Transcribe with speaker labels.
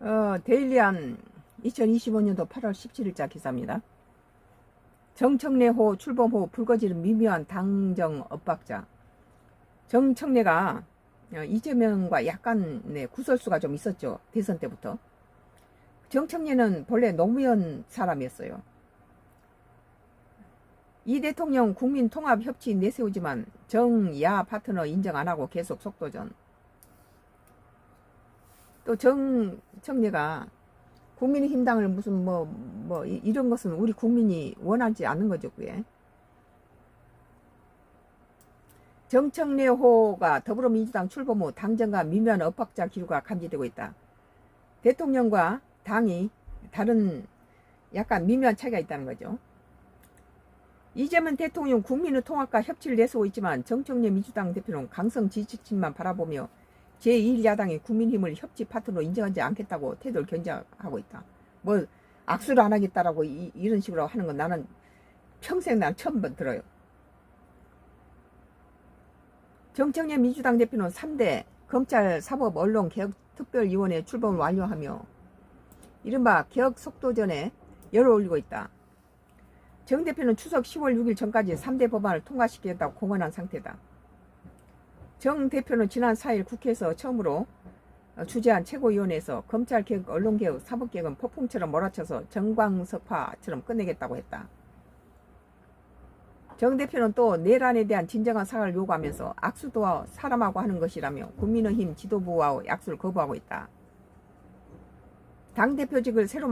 Speaker 1: 어, 데일리안 2025년도 8월 17일자 기사입니다. 정청래호 출범 후 불거지는 미묘한 당정 엇박자. 정청래가 어, 이재명과 약간 네, 구설수가 좀 있었죠. 대선 때부터. 정청래는 본래 노무현 사람이었어요. 이 대통령 국민통합협치 내세우지만 정야 파트너 인정 안 하고 계속 속도전. 또 정청래가 국민의힘당을 무슨 뭐, 뭐, 이- 이런 것은 우리 국민이 원하지 않는 거죠, 그게. 정청래호가 더불어민주당 출범 후 당정과 미묘한 엇박자 기류가 감지되고 있다. 대통령과 당이 다른 약간 미묘한 차이가 있다는 거죠. 이재명 대통령 국민의 통합과 협치를 내세우고 있지만 정청래 민주당 대표는 강성 지지층만 바라보며 제1야당이 국민힘을 협치 파트너로 인정하지 않겠다고 태도를 견제하고 있다. 뭐 악수를 안 하겠다라고 이, 런 식으로 하는 건 나는 평생 난 처음 들어요. 정청래 민주당 대표는 3대 검찰 사법 언론 개혁 특별위원회 출범을 완료하며 이른바 개혁 속도전에 열을 올리고 있다. 정 대표는 추석 10월 6일 전까지 3대 법안을 통과시키겠다고 공언한 상태다. 정 대표는 지난 4일 국회에서 처음으로 어, 주재한 최고위원회에서 검찰개혁, 언론개혁, 사법개혁은 폭풍처럼 몰아쳐서 정광석화처럼 끝내겠다고 했다. 정 대표는 또 내란에 대한 진정한 사과를 요구하면서 악수도와 사람하고 하는 것이라며 국민의힘 지도부와 약수를 거부하고 있다. 당대표직을 새로